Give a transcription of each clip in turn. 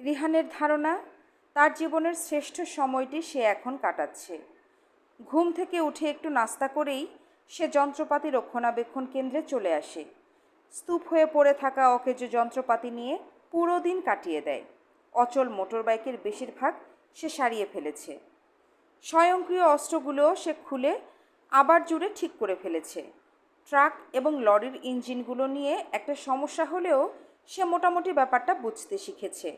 রিহানের ধারণা, তার জীবনের শ্রেষ্ঠ সময়টি সে এখন কাটাচ্ছে। ঘুম থেকে উঠে একটু নাস্তা করেই সে যন্ত্রপাতি রক্ষণাবেক্ষণ কেন্দ্রে চলে আসে। স্তূপ হয়ে পড়ে থাকা অকেজো যন্ত্রপাতি নিয়ে পুরো দিন কাটিয়ে দেয়। অচল মোটরবাইকের বেশিরভাগ সে সারিয়ে ফেলেছে। স্বয়ংক্রিয় অস্ত্রগুলোও সে খুলে আবার জুড়ে ঠিক করে ফেলেছে। ট্রাক এবং লরির ইঞ্জিনগুলো নিয়ে একটা সমস্যা হলেও সে মোটামুটি ব্যাপারটা বুঝতে শিখেছে।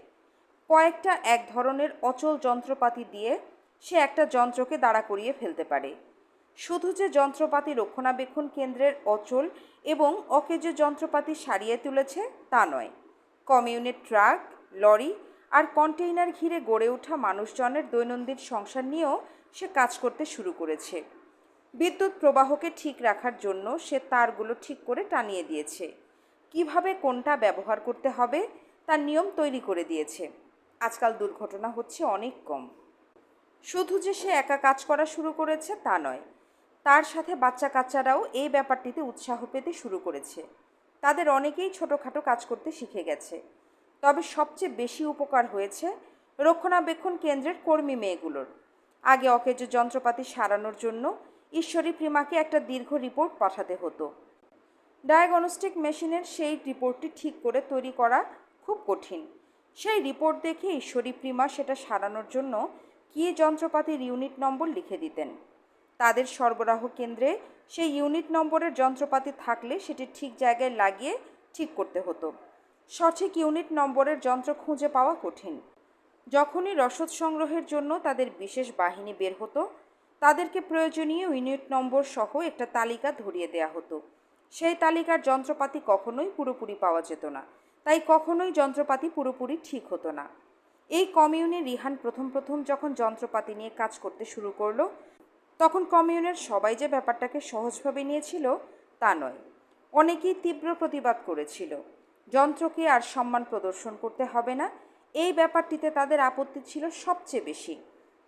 কয়েকটা এক ধরনের অচল যন্ত্রপাতি দিয়ে সে একটা যন্ত্রকে দাঁড়া করিয়ে ফেলতে পারে। শুধু যে যন্ত্রপাতি রক্ষণাবেক্ষণ কেন্দ্রের অচল এবং অকেজো যন্ত্রপাতি সারিয়ে তুলেছে তা নয়। কমিউনিট ট্রাক, লরি আর কন্টেইনার ঘিরে গড়ে ওঠা মানুষজনের দৈনন্দিন সংসার নিয়েও সে কাজ করতে শুরু করেছে। বিদ্যুৎ প্রবাহকে ঠিক রাখার জন্য সে তারগুলো ঠিক করে টানিয়ে দিয়েছে। কীভাবে কোনটা ব্যবহার করতে হবে, তার নিয়ম তৈরি করে দিয়েছে। আজকাল দুর্ঘটনা হচ্ছে অনেক কম। শুধু যে সে একা কাজ করা শুরু করেছে তা নয়, তার সাথে বাচ্চা কাচ্চারাও এই ব্যাপারটিতে উৎসাহ পেতে শুরু করেছে। তাদের অনেকেই ছোটোখাটো কাজ করতে শিখে গেছে। তবে সবচেয়ে বেশি উপকার হয়েছে রক্ষণাবেক্ষণ কেন্দ্রের কর্মী মেয়েগুলোর। আগে অকেজো যন্ত্রপাতি সারানোর জন্য ঈশ্বরী প্রিমাকে একটা দীর্ঘ রিপোর্ট পাঠাতে হতো। ডায়াগনস্টিক মেশিনের সেই রিপোর্টটি ঠিক করে তৈরি করা খুব কঠিন। সেই রিপোর্ট দেখে ঈশ্বরী প্রিমা সেটা সারানোর জন্য কী যন্ত্রপাতির ইউনিট নম্বর লিখে দিতেন। তাদের সরবরাহ কেন্দ্রে সেই ইউনিট নম্বরের যন্ত্রপাতি থাকলে সেটি ঠিক জায়গায় লাগিয়ে ঠিক করতে হতো। সঠিক ইউনিট নম্বরের যন্ত্র খুঁজে পাওয়া কঠিন। যখনই রসদ সংগ্রহের জন্য তাদের বিশেষ বাহিনী বের হতো, তাদেরকে প্রয়োজনীয় ইউনিট নম্বর সহ একটা তালিকা ধরিয়ে দেয়া হতো। সেই তালিকার যন্ত্রপাতি কখনোই পুরোপুরি পাওয়া যেত না। তাই কখনোই যন্ত্রপাতি পুরোপুরি ঠিক হতো না। এই কমিউনে রিহান প্রথম প্রথম যখন যন্ত্রপাতি নিয়ে কাজ করতে শুরু করল, তখন কমিউনের সবাই যে ব্যাপারটাকে সহজভাবে নিয়েছিল তা নয়। অনেকেই তীব্র প্রতিবাদ করেছিল, যন্ত্রকে আর সম্মান প্রদর্শন করতে হবে না, এই ব্যাপারটিতে তাদের আপত্তি ছিল সবচেয়ে বেশি।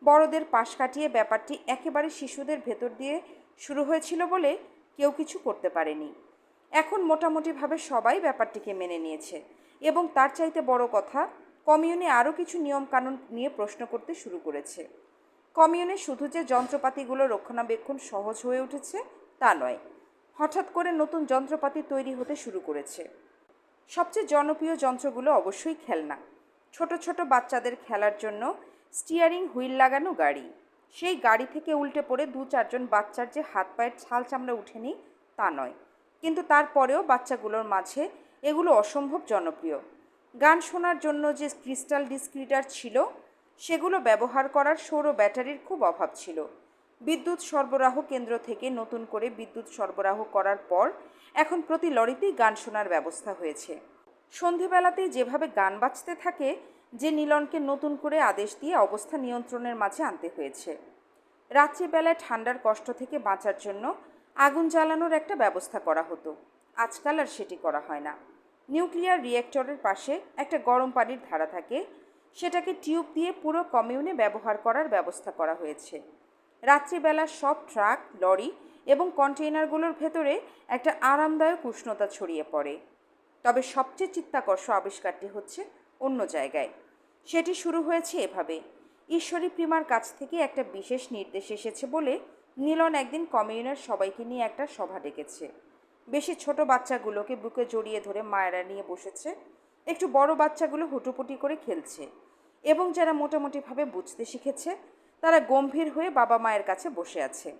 বড়দের পাশ কাটিয়ে ব্যাপারটি একেবারে শিশুদের ভেতর দিয়ে শুরু হয়েছিল বলে কেউ কিছু করতে পারেনি। এখন মোটামুটিভাবে সবাই ব্যাপারটিকে মেনে নিয়েছে এবং তার চাইতে বড় কথা, কমিউনে আরও কিছু নিয়মকানুন নিয়ে প্রশ্ন করতে শুরু করেছে। কমিউনে শুধু যে যন্ত্রপাতিগুলো রক্ষণাবেক্ষণ সহজ হয়ে উঠেছে, তা নয়, হঠাৎ করে নতুন যন্ত্রপাতি তৈরি হতে শুরু করেছে। সবচেয়ে জনপ্রিয় যন্ত্রগুলো অবশ্যই খেলনা। ছোট ছোট বাচ্চাদের খেলার জন্য স্টিয়ারিং হুইল লাগানো গাড়ি। সেই গাড়ি থেকে উল্টে পড়ে দু চারজন বাচ্চার যে হাত পায়ের ছাল চামড়া উঠেনি, তা নয় কিন্তু তারপরেও বাচ্চাগুলোর মাঝে এগুলো অসম্ভব জনপ্রিয়। গান শোনার জন্য যে ক্রিস্টাল ডিসক্রিটার ছিল, সেগুলো ব্যবহার করার সৌর ব্যাটারির খুব অভাব ছিল। বিদ্যুৎ সরবরাহ কেন্দ্র থেকে নতুন করে বিদ্যুৎ সরবরাহ করার পর এখন প্রতি লরিতেই গান শোনার ব্যবস্থা হয়েছে। সন্ধেবেলাতেই যেভাবে গান বাজতে থাকে, যে নীলনকে নতুন করে আদেশ দিয়ে অবস্থা নিয়ন্ত্রণের মাঝে আনতে হয়েছে। রাত্রিবেলায় ঠান্ডার কষ্ট থেকে বাঁচার জন্য আগুন জ্বালানোর একটা ব্যবস্থা করা হতো। আজকাল আর সেটি করা হয় না। নিউক্লিয়ার রিয়েক্টরের পাশে একটা গরম পানির ধারা থাকে। সেটাকে টিউব দিয়ে পুরো কমিউনে ব্যবহার করার ব্যবস্থা করা হয়েছে। রাত্রিবেলা সব ট্রাক, লরি এবং কন্টেইনারগুলোর ভেতরে একটা আরামদায়ক উষ্ণতা ছড়িয়ে পড়ে। তবে সবচেয়ে চিত্তাকর্ষ আবিষ্কারটি হচ্ছে অন্য জায়গায়। সেটি শুরু হয়েছে এভাবে। ঈশ্বরী প্রিমার কাছ থেকে একটা বিশেষ নির্দেশ এসেছে বলে নীলন একদিন কমিউনের সবাইকে নিয়ে একটা সভা ডেকেছে। বেশি ছোট বাচ্চাগুলোকে বুকে জড়িয়ে ধরে মায়েরা নিয়ে বসেছে। একটু বড় বাচ্চাগুলো হুটোপুটি করে খেলছে এবং যারা মোটামুটিভাবে বুঝতে শিখেছে, তারা গম্ভীর হয়ে বাবা মায়ের কাছে বসে আছে।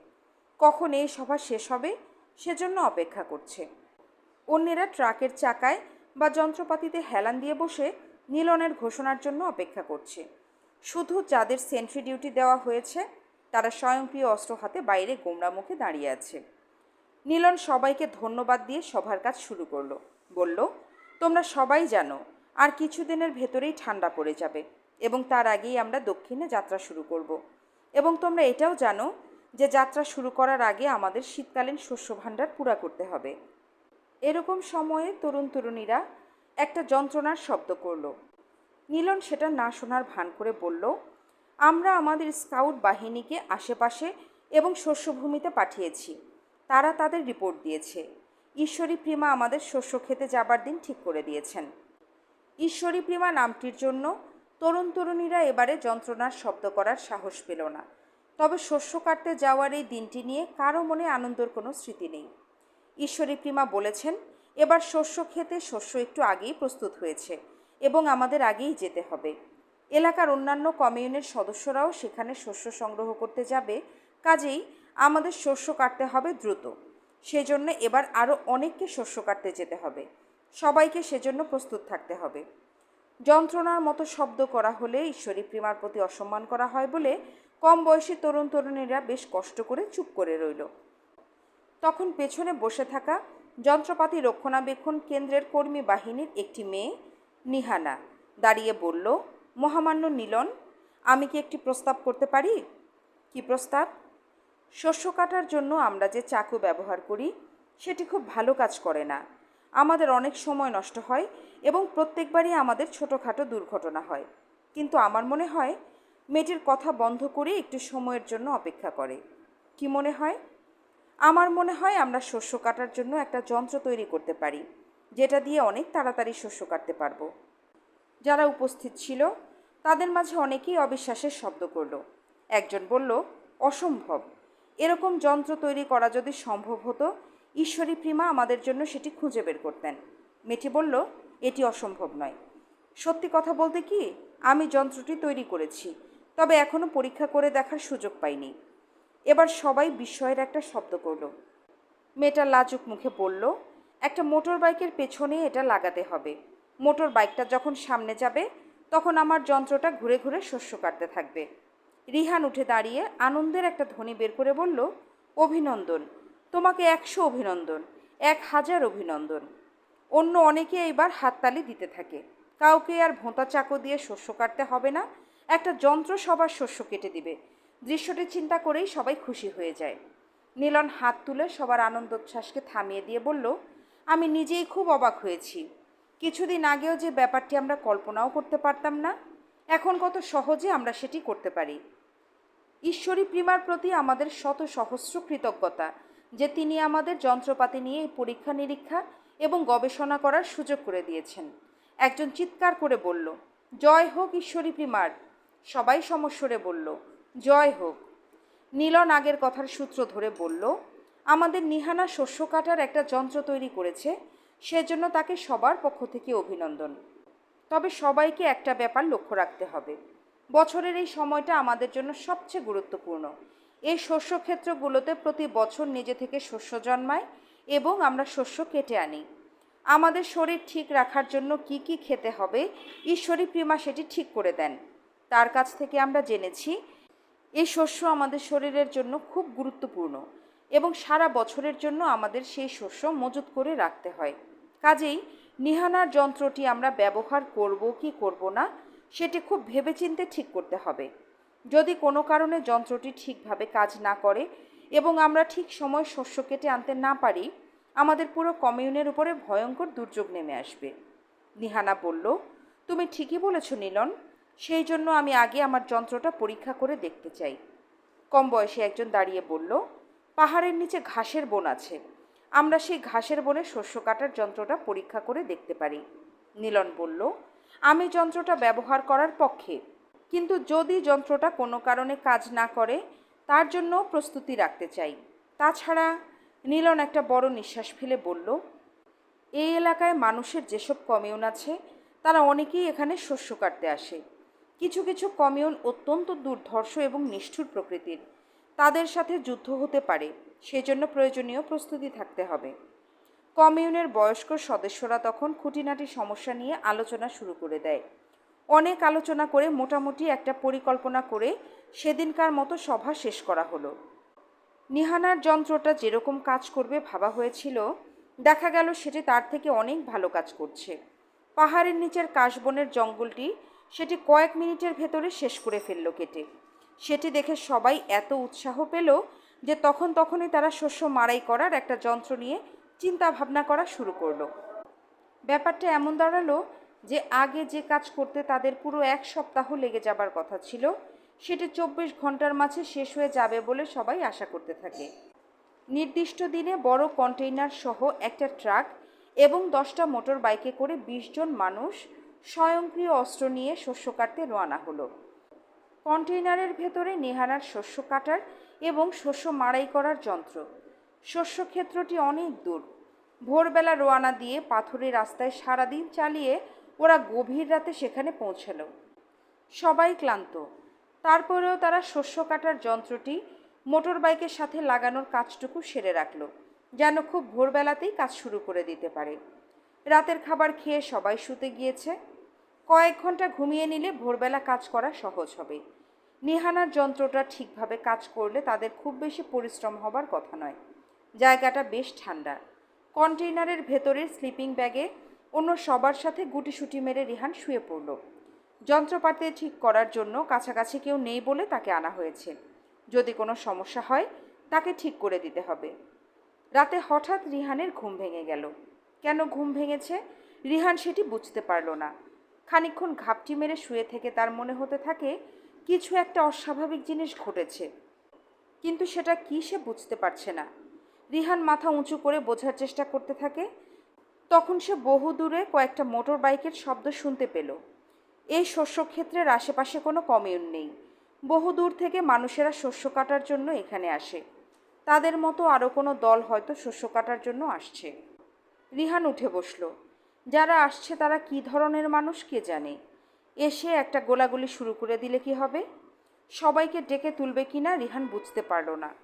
কখন এই সভা শেষ হবে, সেজন্য অপেক্ষা করছে। অন্যেরা ট্রাকের চাকায় বা যন্ত্রপাতিতে হেলান দিয়ে বসে নীলনের ঘোষণার জন্য অপেক্ষা করছে। শুধু যাদের সেন্ট্রি ডিউটি দেওয়া হয়েছে তারা স্বয়ংক্রিয় অস্ত্র হাতে বাইরে গোমরা মুখে দাঁড়িয়ে আছে। নীলন সবাইকে ধন্যবাদ দিয়ে সভার কাজ শুরু করল। বলল, তোমরা সবাই জানো, আর কিছুদিনের ভেতরেই ঠান্ডা পড়ে যাবে, এবং তার আগেই আমরা দক্ষিণে যাত্রা শুরু করব। এবং তোমরা এটাও জানো যে যাত্রা শুরু করার আগে আমাদের শীতকালীন শস্য ভাণ্ডার পুরা করতে হবে। এরকম সময়ে তরুণ তরুণীরা একটা যন্ত্রণার শব্দ করল। নীলন সেটা না শোনার ভান করে বলল আমরা আমাদের স্কাউট বাহিনীকে আশেপাশে এবং শস্যভূমিতে পাঠিয়েছি। তারা তাদের রিপোর্ট দিয়েছে। ঈশ্বরী প্রিমা আমাদের শস্য খেতে যাবার দিন ঠিক করে দিয়েছেন। ঈশ্বরী প্রিমা নামটির জন্য তরুণ তরুণীরা এবারে যন্ত্রণার শব্দ করার সাহস পেল না। তবে শস্য কাটতে যাওয়ার এই দিনটি নিয়ে কারও মনে আনন্দের কোনো স্মৃতি নেই। ঈশ্বরী প্রিমা বলেছেন, এবার শস্য খেতে শস্য একটু আগেই প্রস্তুত হয়েছে এবং আমাদের আগেই যেতে হবে। এলাকার অন্যান্য কমিউনের সদস্যরাও সেখানে শস্য সংগ্রহ করতে যাবে। কাজেই আমাদের শস্য কাটতে হবে দ্রুত। সেজন্য এবার আরও অনেককে শস্য কাটতে যেতে হবে। সবাইকে সেজন্য প্রস্তুত থাকতে হবে। যন্ত্রণার মতো শব্দ করা হলে ঈশ্বরী প্রেমার প্রতি অসম্মান করা হয় বলে কম বয়সী তরুণ তরুণীরা বেশ কষ্ট করে চুপ করে রইল। তখন পেছনে বসে থাকা যন্ত্রপাতি রক্ষণাবেক্ষণ কেন্দ্রের কর্মী বাহিনীর একটি মেয়ে, নিহানা, দাঁড়িয়ে বলল মহামান্য নীলন আমি কি একটি প্রস্তাব করতে পারি? কি প্রস্তাব? শস্য কাটার জন্য আমরা যে চাকু ব্যবহার করি, সেটি খুব ভালো কাজ করে না। আমাদের অনেক সময় নষ্ট হয় এবং প্রত্যেকবারই আমাদের ছোটোখাটো দুর্ঘটনা হয়। কিন্তু আমার মনে হয়, মেয়েটির কথা বন্ধ করে একটু সময়ের জন্য অপেক্ষা করে। কি মনে হয়? আমার মনে হয় আমরা শস্য কাটার জন্য একটা যন্ত্র তৈরি করতে পারি, যেটা দিয়ে অনেক তাড়াতাড়ি শস্য কাটতে পারব। যারা উপস্থিত ছিল, তাদের মাঝে অনেকেই অবিশ্বাসের শব্দ করল। একজন বলল, অসম্ভব। এরকম যন্ত্র তৈরি করা যদি সম্ভব হতো, ঈশ্বরী প্রিমা আমাদের জন্য সেটি খুঁজে বের করতেন। মেয়েটি বলল, এটি অসম্ভব নয়। সত্যি কথা বলতে কি, আমি যন্ত্রটি তৈরি করেছি, তবে এখনও পরীক্ষা করে দেখার সুযোগ পাইনি। এবার সবাই বিস্ময়ের একটা শব্দ করল। মেয়েটা লাজুক মুখে বলল, একটা মোটর বাইকের পেছনে এটা লাগাতে হবে। মোটর বাইকটা যখন সামনে যাবে, তখন আমার যন্ত্রটা ঘুরে ঘুরে শস্য কাটতে থাকবে। রিহান উঠে দাঁড়িয়ে আনন্দের একটা ধ্বনি বের করে বলল, অভিনন্দন, তোমাকে একশো অভিনন্দন, এক হাজার অভিনন্দন। অন্য অনেকে এইবার হাততালি দিতে থাকে। কাউকে আর ভোঁতা চাকু দিয়ে শস্য কাটতে হবে না, একটা যন্ত্র সবার শস্য কেটে দিবে। দৃশ্যটি চিন্তা করেই সবাই খুশি হয়ে যায়। নীলন হাত তুলে সবার আনন্দোচ্ছ্বাসকে থামিয়ে দিয়ে বলল, আমি নিজেই খুব অবাক হয়েছি। কিছুদিন আগেও যে ব্যাপারটি আমরা কল্পনাও করতে পারতাম না, এখন কত সহজে আমরা সেটি করতে পারি। ঈশ্বরী প্রিমার প্রতি আমাদের শত সহস্র কৃতজ্ঞতা, যে তিনি আমাদের যন্ত্রপাতি নিয়ে এই পরীক্ষা নিরীক্ষা এবং গবেষণা করার সুযোগ করে দিয়েছেন। একজন চিৎকার করে বলল, জয় হোক ঈশ্বরী প্রিমার। সবাই সমস্বরে বলল, জয় হোক। নীলন আগের কথার সূত্র ধরে বলল, আমাদের নিহানা শস্য কাটার একটা যন্ত্র তৈরি করেছে সেজন্য তাকে সবার পক্ষ থেকে অভিনন্দন। তবে সবাইকে একটা ব্যাপার লক্ষ্য রাখতে হবে। বছরের এই সময়টা আমাদের জন্য সবচেয়ে গুরুত্বপূর্ণ। এই শস্যক্ষেত্রগুলোতে প্রতি বছর নিজে থেকে শস্য জন্মায় এবং আমরা শস্য কেটে আনি। আমাদের শরীর ঠিক রাখার জন্য কি কি খেতে হবে ঈশ্বরী প্রিমা সেটি ঠিক করে দেন। তার কাছ থেকে আমরা জেনেছি, এই শস্য আমাদের শরীরের জন্য খুব গুরুত্বপূর্ণ এবং সারা বছরের জন্য আমাদের সেই শস্য মজুত করে রাখতে হয়। কাজেই নিহানার যন্ত্রটি আমরা ব্যবহার করব কি করব না, সেটি খুব ভেবেচিন্তে ঠিক করতে হবে। যদি কোনো কারণে যন্ত্রটি ঠিকভাবে কাজ না করে এবং আমরা ঠিক সময় শস্য কেটে আনতে না পারি, আমাদের পুরো কমিউনের উপরে ভয়ঙ্কর দুর্যোগ নেমে আসবে। নিহানা বলল, তুমি ঠিকই বলেছ, নীলন। সেই জন্য আমি আগে আমার যন্ত্রটা পরীক্ষা করে দেখতে চাই। কম বয়সে একজন দাঁড়িয়ে বলল, পাহাড়ের নিচে ঘাসের বন আছে। আমরা সেই ঘাসের বনে শস্য কাটার যন্ত্রটা পরীক্ষা করে দেখতে পারি। নীলন বলল, আমি যন্ত্রটা ব্যবহার করার পক্ষে। কিন্তু যদি যন্ত্রটা কোনো কারণে কাজ না করে, তার জন্য প্রস্তুতি রাখতে চাই। তাছাড়া নীলন একটা বড় নিঃশ্বাস ফেলে বলল, এই এলাকায় মানুষের যেসব কমিউন আছে, তারা অনেকেই এখানে শস্য কাটতে আসে। কিছু কিছু কমিউন অত্যন্ত দুর্ধর্ষ এবং নিষ্ঠুর প্রকৃতির। তাদের সাথে যুদ্ধ হতে পারে। সেজন্য প্রয়োজনীয় প্রস্তুতি থাকতে হবে। কমিউনের বয়স্ক সদস্যরা তখন খুঁটিনাটি সমস্যা নিয়ে আলোচনা শুরু করে দেয়। অনেক আলোচনা করে মোটামুটি একটা পরিকল্পনা করে সেদিনকার মতো সভা শেষ করা হলো। নিহানার যন্ত্রটা যেরকম কাজ করবে ভাবা হয়েছিল, দেখা গেল সেটি তার থেকে অনেক ভালো কাজ করছে। পাহাড়ের নিচের কাশবনের জঙ্গলটি সেটি কয়েক মিনিটের ভেতরে শেষ করে ফেলল কেটে। সেটি দেখে সবাই এত উৎসাহ পেল যে তখন তখনই তারা শস্য মারাই করার একটা যন্ত্র নিয়ে চিন্তা ভাবনা করা শুরু করল। ব্যাপারটা এমন দাঁড়াল যে আগে যে কাজ করতে তাদের পুরো এক সপ্তাহ লেগে যাবার কথা ছিল, সেটি চব্বিশ ঘণ্টার মাঝে শেষ হয়ে যাবে বলে সবাই আশা করতে থাকে। নির্দিষ্ট দিনে বড় কন্টেইনার সহ একটা ট্রাক এবং দশটা মোটর বাইকে করে বিশ জন মানুষ স্বয়ংক্রিয় অস্ত্র নিয়ে শস্য কাটতে রওনা হলো। কন্টেইনারের ভেতরে নেহারার শস্য কাটার এবং শস্য মাড়াই করার যন্ত্র। শস্য ক্ষেত্রটি অনেক দূর। ভোরবেলা রোয়ানা দিয়ে পাথরের রাস্তায় সারাদিন চালিয়ে ওরা গভীর রাতে সেখানে পৌঁছালো। সবাই ক্লান্ত। তারপরেও তারা শস্য কাটার যন্ত্রটি মোটর বাইকের সাথে লাগানোর কাজটুকু সেরে রাখল, যেন খুব ভোরবেলাতেই কাজ শুরু করে দিতে পারে। রাতের খাবার খেয়ে সবাই শুতে গিয়েছে। কয়েক ঘণ্টা ঘুমিয়ে নিলে ভোরবেলা কাজ করা সহজ হবে। নিহানার যন্ত্রটা ঠিকভাবে কাজ করলে তাদের খুব বেশি পরিশ্রম হবার কথা নয়। জায়গাটা বেশ ঠান্ডা। কন্টেইনারের ভেতরের স্লিপিং ব্যাগে অন্য সবার সাথে গুটিসুটি মেরে রিহান শুয়ে পড়ল। যন্ত্রপাতি ঠিক করার জন্য কাছাকাছি কেউ নেই বলে তাকে আনা হয়েছে। যদি কোনো সমস্যা হয়, তাকে ঠিক করে দিতে হবে। রাতে হঠাৎ রিহানের ঘুম ভেঙে গেল। কেন ঘুম ভেঙেছে? রিহান সেটি বুঝতে পারল না। খানিকক্ষণ ঘাপটি মেরে শুয়ে থেকে তার মনে হতে থাকে কিছু একটা অস্বাভাবিক জিনিস ঘটেছে। কিন্তু সেটা কী সে বুঝতে পারছে না। রিহান মাথা উঁচু করে বোঝার চেষ্টা করতে থাকে। তখন সে বহু দূরে কয়েকটা মোটর বাইকের শব্দ শুনতে পেল। এই শস্যক্ষেত্রের আশেপাশে কোনো কমিউন নেই। বহু দূর থেকে মানুষেরা শস্য কাটার জন্য এখানে আসে। তাদের মতো আরও কোনো দল হয়তো শস্য কাটার জন্য আসছে। রিহান উঠে বসল। যারা আসছে তারা কী ধরনের মানুষ কে জানে? এসে একটা গোলাগুলি শুরু করে দিলে কি হবে? সবাইকে ডেকে তুলবে কি না রিহান বুঝতে পারল না।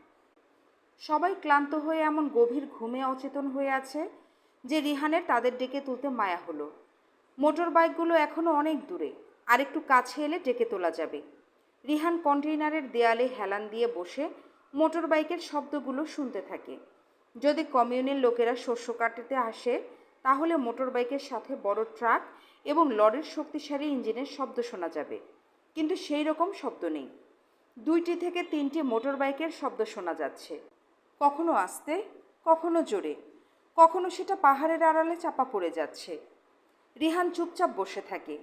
সবাই ক্লান্ত হয়ে এমন গভীর ঘুমে অচেতন হয়ে আছে যে রিহানের তাদের ডেকে তুলতে মায়া হলো। মোটর বাইকগুলো এখনও অনেক দূরে আর একটু কাছে এলে ডেকে তোলা যাবে। রিহান কন্টেইনারের দেয়ালে হেলান দিয়ে বসে মোটর বাইকের শব্দগুলো শুনতে থাকে। যদি কমিউনের লোকেরা শস্য কাটাতে আসে, তাহলে মোটর বাইকের সাথে বড় ট্রাক এবং লরির শক্তিশালী ইঞ্জিনের শব্দ শোনা যাবে। কিন্তু সেই রকম শব্দ নেই। দুইটি থেকে তিনটি মোটর বাইকের শব্দ শোনা যাচ্ছে। কখনো আস্তে, কখনো জোরে। কখনো সেটা পাহাড়ের আড়ালে চাপা পড়ে যাচ্ছে। রিহান চুপচাপ বসে থাকে।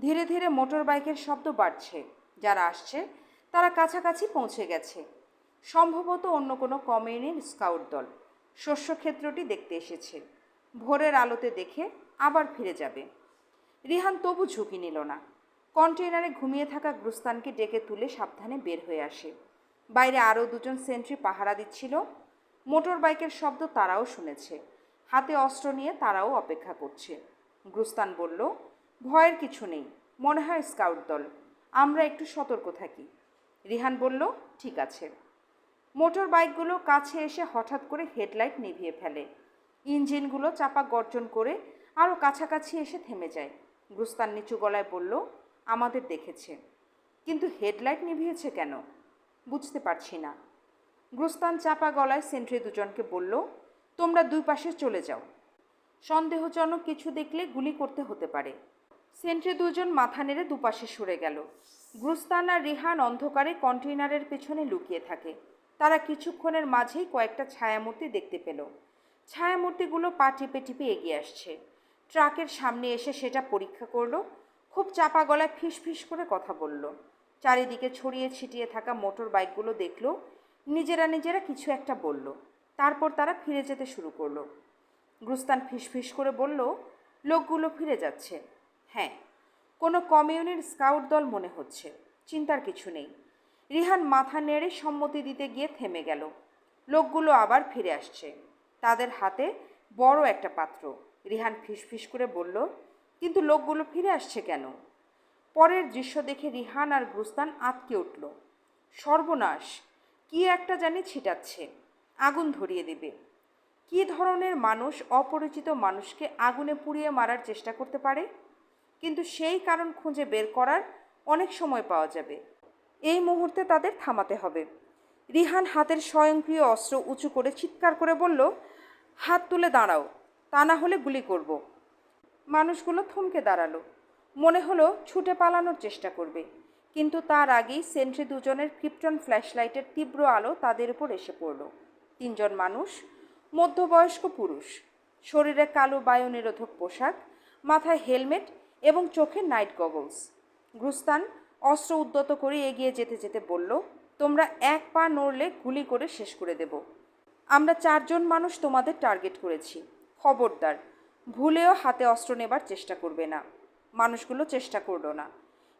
ধীরে ধীরে মোটর বাইকের শব্দ বাড়ছে। যারা আসছে, তারা কাছাকাছি পৌঁছে গেছে। সম্ভবত অন্য কোনো কমিউনির স্কাউট দল। শস্যক্ষেত্রটি দেখতে এসেছে। ভোরের আলোতে দেখে আবার ফিরে যাবে। রিহান তবু ঝুঁকি নিল না। কন্টেনারে ঘুমিয়ে থাকা গ্রুস্তানকে ডেকে তুলে সাবধানে বের হয়ে আসে। বাইরে আরও দুজন সেন্ট্রি পাহারা দিচ্ছিল। মোটর বাইকের শব্দ তারাও শুনেছে। হাতে অস্ত্র নিয়ে তারাও অপেক্ষা করছে। গ্রুস্তান বলল, ভয়ের কিছু নেই, মনে হয় স্কাউট দল। আমরা একটু সতর্ক থাকি। রিহান বলল, ঠিক আছে। মোটর বাইকগুলো কাছে এসে হঠাৎ করে হেডলাইট নিভিয়ে ফেলে। ইঞ্জিনগুলো চাপা গর্জন করে আরও কাছাকাছি এসে থেমে যায়। গুস্তান নিচু গলায় বলল, আমাদের দেখেছে। কিন্তু হেডলাইট নিভিয়েছে কেন? বুঝতে পারছি না। গুস্তান চাপা গলায় সেন্ট্রি দুজনকে বলল, তোমরা দুই পাশে চলে যাও। সন্দেহজনক কিছু দেখলে গুলি করতে হতে পারে। সেন্ট্রি দুজন মাথা নেড়ে দুপাশে সরে গেল। গ্রুস্তান আর রিহান অন্ধকারে কন্টেইনারের পেছনে লুকিয়ে থাকে। তারা কিছুক্ষণের মাঝেই কয়েকটা ছায়ামূর্তি দেখতে পেল। ছায়ামূর্তিগুলো পা টিপে টিপে এগিয়ে আসছে। ট্রাকের সামনে এসে সেটা পরীক্ষা করল। খুব চাপা গলায় ফিস ফিস করে কথা বলল। চারিদিকে ছড়িয়ে ছিটিয়ে থাকা মোটর বাইকগুলো দেখল। নিজেরা নিজেরা কিছু একটা বলল। তারপর তারা ফিরে যেতে শুরু করল। গুস্তান ফিস করে বলল, লোকগুলো ফিরে যাচ্ছে। হ্যাঁ কোনো কমিউনির স্কাউট দল মনে হচ্ছে। চিন্তার কিছু নেই। রিহান মাথা নেড়ে সম্মতি দিতে গিয়ে থেমে গেল। লোকগুলো আবার ফিরে আসছে। তাদের হাতে বড় একটা পাত্র। রিহান ফিসফিস করে বলল, কিন্তু লোকগুলো ফিরে আসছে কেন? পরের দৃশ্য দেখে রিহান আর গুস্তান আঁতকে উঠল। সর্বনাশ, কি একটা জানি ছিটাচ্ছে, আগুন ধরিয়ে দেবে। কী ধরনের মানুষ অপরিচিত মানুষকে আগুনে পুড়িয়ে মারার চেষ্টা করতে পারে? কিন্তু সেই কারণ খুঁজে বের করার অনেক সময় পাওয়া যাবে। এই মুহূর্তে তাদের থামাতে হবে। রিহান হাতের স্বয়ংক্রিয় অস্ত্র উঁচু করে চিৎকার করে বলল, হাত তুলে দাঁড়াও। তা না হলে গুলি করব। মানুষগুলো থমকে দাঁড়াল। মনে হলো ছুটে পালানোর চেষ্টা করবে। কিন্তু তার আগেই সেন্ট্রি দুজনের ক্রিপ্টন ফ্ল্যাশলাইটের তীব্র আলো তাদের উপর এসে পড়ল। তিনজন মানুষ, মধ্যবয়স্ক পুরুষ। শরীরে কালো বায়ু নিরোধক পোশাক, মাথায় হেলমেট এবং চোখে নাইট গগলস। গুস্তান অস্ত্র উদ্যত করে এগিয়ে যেতে যেতে বলল, তোমরা এক পা নড়লে গুলি করে শেষ করে দেব। আমরা চারজন মানুষ তোমাদের টার্গেট করেছি। খবরদার। ভুলেও হাতে অস্ত্র নেবার চেষ্টা করবে না। মানুষগুলো চেষ্টা করল না।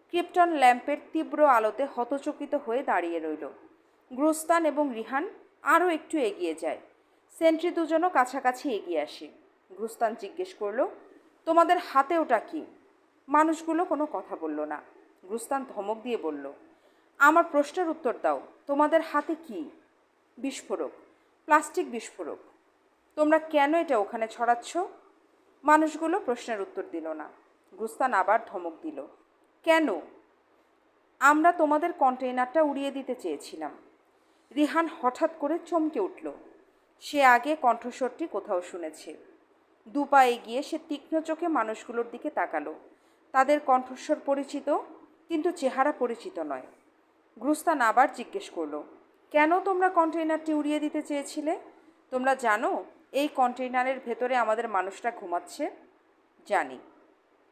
ক্রিপ্টন ল্যাম্পের তীব্র আলোতে হতচকিত হয়ে দাঁড়িয়ে রইল। গ্রস্তান এবং রিহান আরও একটু এগিয়ে যায়। সেন্ট্রি দুজনও কাছাকাছি এগিয়ে আসে। গ্রুস্তান জিজ্ঞেস করল, তোমাদের হাতে ওটা কি? মানুষগুলো কোনো কথা বলল না। গ্রুস্তান ধমক দিয়ে বলল, আমার প্রশ্নের উত্তর দাও। তোমাদের হাতে কি? বিস্ফোরক। প্লাস্টিক বিস্ফোরক। তোমরা কেন এটা ওখানে ছড়াচ্ছ? মানুষগুলো প্রশ্নের উত্তর দিল না। গুস্তান আবার ধমক দিল, কেন? আমরা তোমাদের কন্টেইনারটা উড়িয়ে দিতে চেয়েছিলাম। রিহান হঠাৎ করে চমকে উঠল, সে আগে কণ্ঠস্বরটি কোথাও শুনেছে। দুপা এগিয়ে সে তীক্ষ্ণ চোখে মানুষগুলোর দিকে তাকালো, তাদের কণ্ঠস্বর পরিচিত, কিন্তু চেহারা পরিচিত নয়। গ্রুস্তান আবার জিজ্ঞেস করল, কেন তোমরা কন্টেইনারটি উড়িয়ে দিতে চেয়েছিলে? তোমরা জানো এই কন্টেইনারের ভেতরে আমাদের মানুষরা ঘুমাচ্ছে, জানি।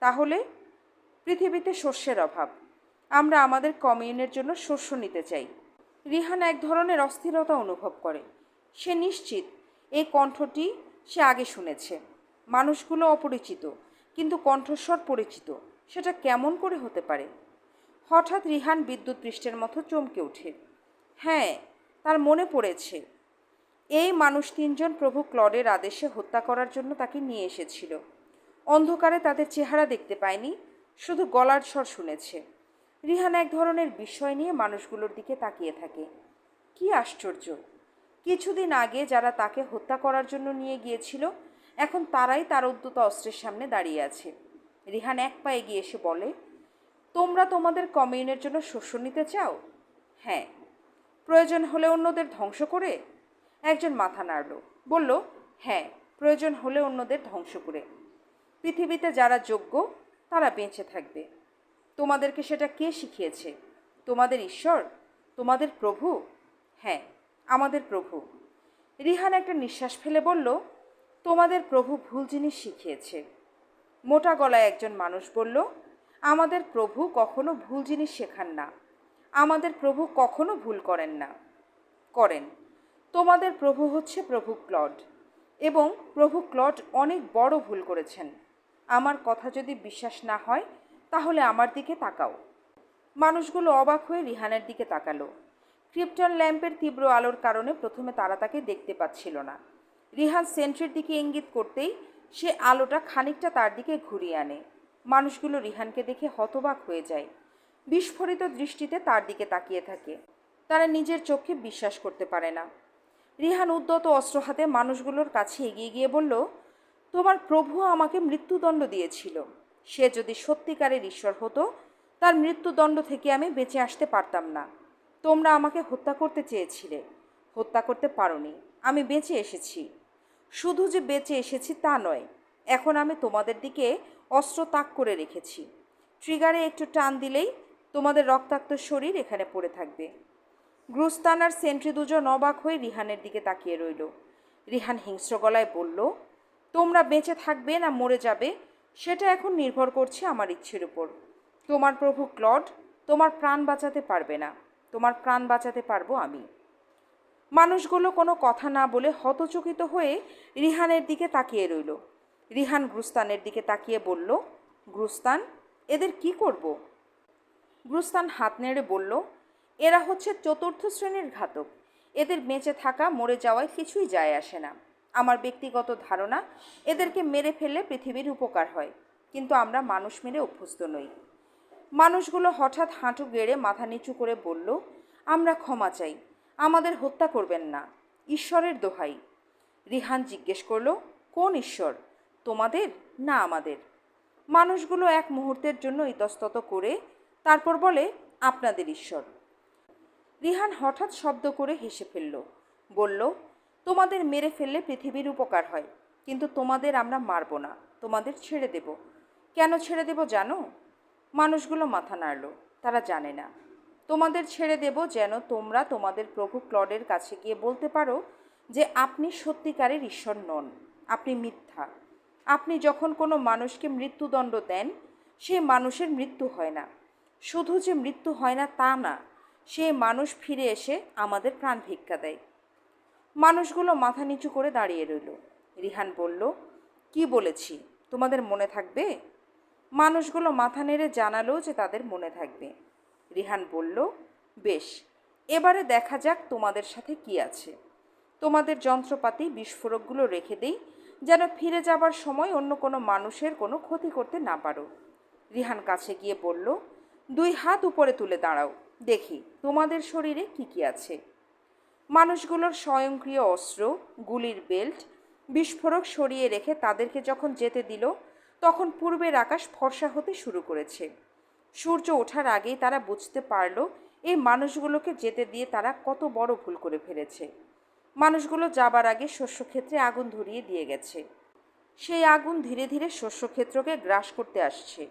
তাহলে পৃথিবীতে শস্যের অভাব। আমরা আমাদের কমিউনের জন্য শস্য নিতে চাই। রিহান এক ধরনের অস্থিরতা অনুভব করে। সে নিশ্চিত এই কণ্ঠটি সে আগে শুনেছে। মানুষগুলো অপরিচিত, কিন্তু কণ্ঠস্বর পরিচিত। সেটা কেমন করে হতে পারে? হঠাৎ রিহান বিদ্যুৎ পৃষ্ঠের মতো চমকে ওঠে। হ্যাঁ তার মনে পড়েছে। এই মানুষ তিনজন প্রভু ক্লডের আদেশে হত্যা করার জন্য তাকে নিয়ে এসেছিল। অন্ধকারে তাদের চেহারা দেখতে পায়নি, শুধু গলার স্বর শুনেছে। রিহান এক ধরনের বিষয় নিয়ে মানুষগুলোর দিকে তাকিয়ে থাকে। কি আশ্চর্য! কিছুদিন আগে যারা তাকে হত্যা করার জন্য নিয়ে গিয়েছিল, এখন তারাই তার উদ্যত অস্ত্রের সামনে দাঁড়িয়ে আছে। রিহান এক পায়ে গিয়ে এসে বলে, তোমরা তোমাদের কমিউনের জন্য শস্য নিতে চাও? হ্যাঁ। প্রয়োজন হলে অন্যদের ধ্বংস করে একজন মাথা নাড়ল। বলল হ্যাঁ প্রয়োজন হলে অন্যদের ধ্বংস করে। পৃথিবীতে যারা যোগ্য, তারা বেঁচে থাকবে। তোমাদেরকে সেটা কে শিখিয়েছে? তোমাদের ঈশ্বর? তোমাদের প্রভু? হ্যাঁ আমাদের প্রভু। রিহান একটা নিঃশ্বাস ফেলে বলল, তোমাদের প্রভু ভুল জিনিস শিখিয়েছে। মোটা গলায় একজন মানুষ বলল, আমাদের প্রভু কখনো ভুল জিনিস শেখান না। আমাদের প্রভু কখনো ভুল করেন না। করেন। তোমাদের প্রভু হচ্ছে প্রভু ক্লড। এবং প্রভু ক্লড অনেক বড় ভুল করেছেন। আমার কথা যদি বিশ্বাস না হয়, তাহলে আমার দিকে তাকাও। মানুষগুলো অবাক হয়ে রিহানের দিকে তাকালো। ক্রিপ্টন ল্যাম্পের তীব্র আলোর কারণে প্রথমে তারা তাকে দেখতে পাচ্ছিল না। রিহান সেন্ট্রির দিকে ইঙ্গিত করতেই সে আলোটা খানিকটা তার দিকে ঘুরিয়ে আনে। মানুষগুলো রিহানকে দেখে হতবাক হয়ে যায়। বিস্ফোরিত দৃষ্টিতে তার দিকে তাকিয়ে থাকে। তারা নিজের চোখে বিশ্বাস করতে পারে না। রিহান উদ্যত অস্ত্র হাতে মানুষগুলোর কাছে এগিয়ে গিয়ে বলল, তোমার প্রভু আমাকে মৃত্যুদণ্ড দিয়েছিল। সে যদি সত্যিকারের ঈশ্বর হতো, তার মৃত্যুদণ্ড থেকে আমি বেঁচে আসতে পারতাম না। তোমরা আমাকে হত্যা করতে চেয়েছিলে। হত্যা করতে পারোনি। আমি বেঁচে এসেছি। শুধু যে বেঁচে এসেছি তা নয়, এখন আমি তোমাদের দিকে অস্ত্র তাক করে রেখেছি। ট্রিগারে একটু টান দিলেই তোমাদের রক্তাক্ত শরীর এখানে পড়ে থাকবে। গ্রুস্তান আর সেন্ট্রি দুজন অবাক হয়ে রিহানের দিকে তাকিয়ে রইল। রিহান হিংস্র গলায় বলল, তোমরা বেঁচে থাকবে না মরে যাবে, সেটা এখন নির্ভর করছে আমার ইচ্ছের উপর। তোমার প্রভু ক্লড, তোমার প্রাণ বাঁচাতে পারবে না, তোমার প্রাণ বাঁচাতে পারব আমি। মানুষগুলো কোনো কথা না বলে হতচকিত হয়ে রিহানের দিকে তাকিয়ে রইল। রিহান গ্রুস্তানের দিকে তাকিয়ে বলল, গ্রুস্তান, এদের কি করব? গ্রুস্তান হাত নেড়ে বলল এরা হচ্ছে চতুর্থ শ্রেণির ঘাতক। এদের বেঁচে থাকা, মরে যাওয়ায় কিছুই যায় আসে না। আমার ব্যক্তিগত ধারণা, এদেরকে মেরে ফেললে পৃথিবীর উপকার হয়। কিন্তু আমরা মানুষ মেরে অভ্যস্ত নই। মানুষগুলো হঠাৎ হাঁটু গেড়ে মাথা নিচু করে বলল, আমরা ক্ষমা চাই। আমাদের হত্যা করবেন না। ঈশ্বরের দোহাই। রিহান জিজ্ঞেস করল, কোন ঈশ্বর? তোমাদের না আমাদের? মানুষগুলো এক মুহূর্তের জন্য ইতস্তত করে তারপর বলে, আপনাদের ঈশ্বর। রিহান হঠাৎ শব্দ করে হেসে ফেলল। বলল, তোমাদের মেরে ফেললে পৃথিবীর উপকার হয়, কিন্তু তোমাদের আমরা মারব না, তোমাদের ছেড়ে দেব। কেন ছেড়ে দেব জানো? মানুষগুলো মাথা নাড়ল, তারা জানে না। তোমাদের ছেড়ে দেব যেন তোমরা তোমাদের প্রভু ক্লডের কাছে গিয়ে বলতে পারো যে আপনি সত্যিকারের ঈশ্বর নন, আপনি মিথ্যা। আপনি যখন কোনো মানুষকে মৃত্যুদণ্ড দেন, সে মানুষের মৃত্যু হয় না। শুধু যে মৃত্যু হয় না, তা না সে মানুষ ফিরে এসে আমাদের প্রাণ ভিক্ষা দেয়। মানুষগুলো মাথা নিচু করে দাঁড়িয়ে রইল। রিহান বলল, কি বলেছি? তোমাদের মনে থাকবে? মানুষগুলো মাথা নেড়ে জানালো যে তাদের মনে থাকবে। রিহান বলল, বেশ, এবারে দেখা যাক তোমাদের সাথে কি আছে। তোমাদের যন্ত্রপাতি, বিস্ফোরকগুলো রেখে দেই, যেন ফিরে যাবার সময় অন্য কোনো মানুষের কোনো ক্ষতি করতে না পারো। রিহান কাছে গিয়ে বলল, দুই হাত উপরে তুলে দাঁড়াও। দেখি, তোমাদের শরীরে কি কি আছে? মানুষগুলোর স্বয়ংক্রিয় অস্ত্র, গুলির বেল্ট, বিস্ফোরক সরিয়ে রেখে তাদেরকে যখন যেতে দিল, তখন পূর্বের আকাশ ফর্সা হতে শুরু করেছে। সূর্য ওঠার আগেই তারা বুঝতে পারল, এই মানুষগুলোকে যেতে দিয়ে তারা কত বড় ভুল করে ফেলেছে। মানুষগুলো যাবার আগে শস্যক্ষেত্রে আগুন ধরিয়ে দিয়ে গেছে। সেই আগুন ধীরে ধীরে শস্যক্ষেত্রকে গ্রাস করতে আসছে।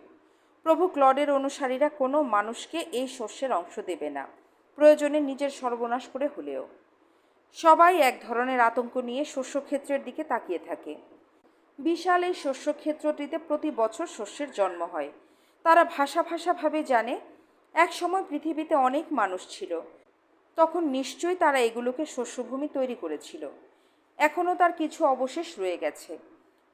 প্রভু ক্লডের অনুসারীরা কোনো মানুষকে এই শস্যের অংশ দেবে না। প্রয়োজনে নিজের সর্বনাশ করে হলেও। সবাই এক ধরনের আতঙ্ক নিয়ে শস্যক্ষেত্রের দিকে তাকিয়ে থাকে। বিশাল এই শস্যক্ষেত্রটিতে প্রতি বছর শস্যের জন্ম হয়। তারা ভাষা ভাষাভাবে জানে, এক সময় পৃথিবীতে অনেক মানুষ ছিল। তখন নিশ্চয়ই তারা এগুলোকে শস্যভূমি তৈরি করেছিল। এখনও তার কিছু অবশেষ রয়ে গেছে।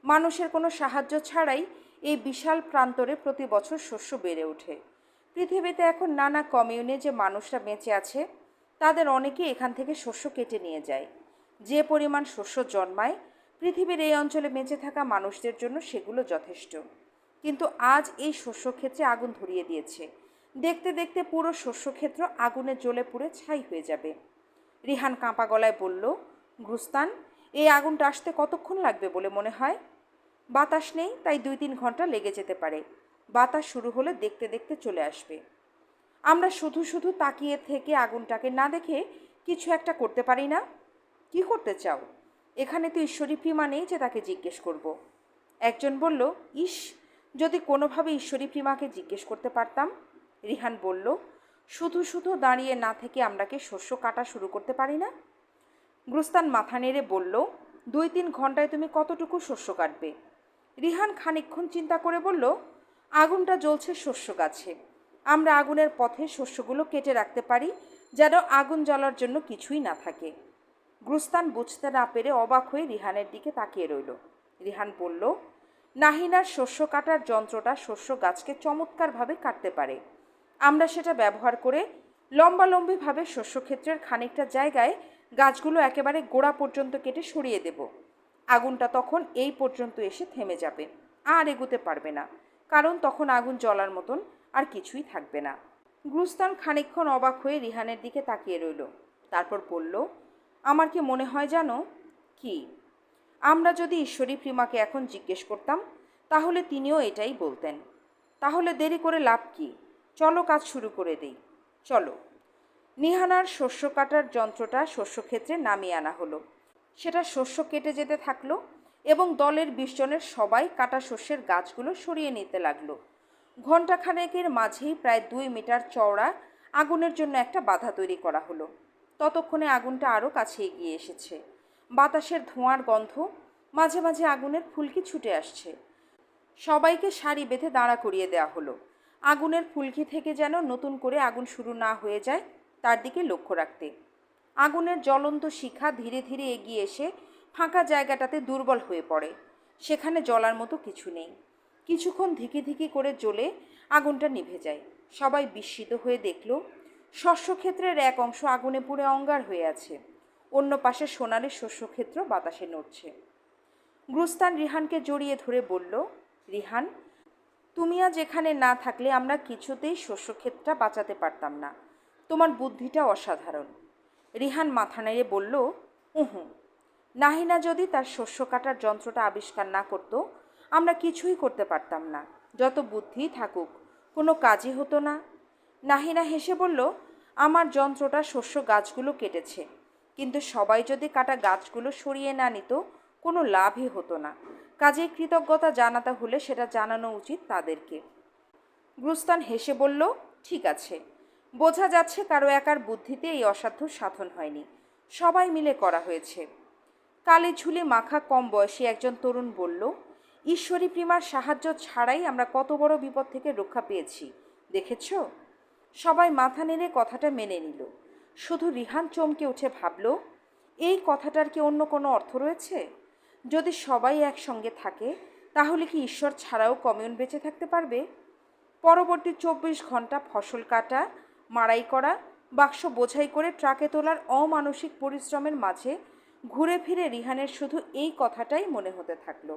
মানুষের কোনো সাহায্য ছাড়াই এই বিশাল প্রান্তরে প্রতি বছর শস্য বেড়ে ওঠে। পৃথিবীতে এখন নানা কমিউনে যে মানুষরা বেঁচে আছে, তাদের অনেকে এখান থেকে শস্য কেটে নিয়ে যায়। যে পরিমাণ শস্য জন্মায়, পৃথিবীর এই অঞ্চলে বেঁচে থাকা মানুষদের জন্য সেগুলো যথেষ্ট। কিন্তু আজ এই শস্যক্ষেত্রে আগুন ধরিয়ে দিয়েছে। দেখতে দেখতে পুরো শস্যক্ষেত্র আগুনে জ্বলে পুড়ে ছাই হয়ে যাবে। রিহান কাঁপা গলায় বলল গুস্তান এই আগুনটা আসতে কতক্ষণ লাগবে বলে মনে হয়? বাতাস নেই, তাই দুই তিন ঘণ্টা লেগে যেতে পারে। বাতাস শুরু হলে দেখতে দেখতে চলে আসবে। আমরা শুধু শুধু তাকিয়ে থেকে আগুনটাকে না দেখে কিছু একটা করতে পারি না? কি করতে চাও? এখানে তো ঈশ্বরী প্রিমা নেই যে তাকে জিজ্ঞেস করব। একজন বলল, ইস, যদি কোনোভাবে ঈশ্বরী প্রিমাকে জিজ্ঞেস করতে পারতাম? রিহান বলল, শুধু শুধু দাঁড়িয়ে না থেকে আমরা কি শস্য কাটা শুরু করতে পারি না? গুস্তান মাথা নেড়ে বলল, দুই তিন ঘন্টায় তুমি কতটুকু শস্য কাটবে? রিহান খানিকক্ষণ চিন্তা করে বলল, আগুনটা জ্বলছে শস্য গাছে। আমরা আগুনের পথে শস্যগুলো কেটে রাখতে পারি যেন আগুন জ্বলার জন্য কিছুই না থাকে। গুস্তান বুঝতে না পেরে অবাক হয়ে রিহানের দিকে তাকিয়ে রইল। রিহান বলল, নাহিনার শস্য কাটার যন্ত্রটা শস্য গাছকে চমৎকারভাবে কাটতে পারে। আমরা সেটা ব্যবহার করে লম্বালম্বিভাবে শস্যক্ষেত্রের খানিকটা জায়গায় গাছগুলো একেবারে গোড়া পর্যন্ত কেটে সরিয়ে দেব। আগুনটা তখন এই পর্যন্ত এসে থেমে যাবে, আর এগুতে পারবে না, কারণ তখন আগুন জ্বলার মতন আর কিছুই থাকবে না। গুরুস্তান খানিকক্ষণ অবাক হয়ে রিহানের দিকে তাকিয়ে রইল। তারপর বলল, আমার কি মনে হয় জানো? কি? আমরা যদি ঈশ্বরী প্রিমাকে এখন জিজ্ঞেস করতাম, তাহলে তিনিও এটাই বলতেন। তাহলে দেরি করে লাভ কি? চলো কাজ শুরু করে দিই। চলো। নিহানার শস্য কাটার যন্ত্রটা শস্যক্ষেত্রে নামিয়ে আনা হলো। সেটা শস্য কেটে যেতে থাকল এবং দলের বিশ জনের সবাই কাটা শস্যের গাছগুলো সরিয়ে নিতে লাগল। ঘণ্টাখানেকের মাঝেই প্রায় দুই মিটার চওড়া আগুনের জন্য একটা বাধা তৈরি করা হলো। ততক্ষণে আগুনটা আরও কাছে এগিয়ে এসেছে। বাতাসের ধোঁয়ার গন্ধ, মাঝে মাঝে আগুনের ফুলকি ছুটে আসছে। সবাইকে সারি বেঁধে দাঁড়া করিয়ে দেওয়া হলো। আগুনের ফুলকি থেকে যেন নতুন করে আগুন শুরু না হয়ে যায়, তার দিকে লক্ষ্য রাখতে। আগুনের জ্বলন্ত শিখা ধীরে ধীরে এগিয়ে এসে ফাঁকা জায়গাটাতে দুর্বল হয়ে পড়ে। সেখানে জ্বলার মতো কিছু নেই। কিছুক্ষণ ধিকি ধিকি করে জ্বলে আগুনটা নিভে যায়। সবাই বিস্মিত হয়ে দেখল, শস্যক্ষেত্রের এক অংশ আগুনে পুড়ে অঙ্গার হয়ে আছে। অন্য পাশে সোনালি শস্যক্ষেত্র বাতাসে নড়ছে। গ্রুস্তান রিহানকে জড়িয়ে ধরে বলল, রিহান, তুমি আজ এখানে না থাকলে আমরা কিছুতেই শস্যক্ষেত্রটা বাঁচাতে পারতাম না। তোমার বুদ্ধিটা অসাধারণ। রিহান মাথা নেড়ে বলল, উহু, নাহিনা যদি তার শস্য কাটার যন্ত্রটা আবিষ্কার না করতো, আমরা কিছুই করতে পারতাম না। যত বুদ্ধি থাকুক, কোনো কাজই হতো না নাহিনা হেসে বলল, আমার যন্ত্রটা শস্য গাছগুলো কেটেছে। কিন্তু সবাই যদি কাটা গাছগুলো সরিয়ে না নিত, কোনো লাভই হতো না। কাজেই কৃতজ্ঞতা জানাতে হলে সেটা জানানো উচিত তাদেরকে গুরুস্তান হেসে বলল, ঠিক আছে। বোঝা যাচ্ছে কারও একার বুদ্ধিতে এই অসাধ্য সাধন হয়নি। সবাই মিলে করা হয়েছে। কালে ঝুলে মাখা কম বয়সী একজন তরুণ বলল, ঈশ্বরী প্রিমার সাহায্য ছাড়াই আমরা কত বড় বিপদ থেকে রক্ষা পেয়েছি। দেখেছ? সবাই মাথা নেড়ে কথাটা মেনে নিল। শুধু রিহান চমকে উঠে ভাবল, এই কথাটার কি অন্য কোনো অর্থ রয়েছে? যদি সবাই একসঙ্গে থাকে, তাহলে কি ঈশ্বর ছাড়াও কমিউন বেঁচে থাকতে পারবে? পরবর্তী চব্বিশ ঘণ্টা ফসল কাটা মাড়াই করা, বাক্স বোঝাই করে ট্রাকে তোলার অমানসিক পরিশ্রমের মাঝে ঘুরে ফিরে রিহানের শুধু এই কথাটাই মনে হতে থাকল।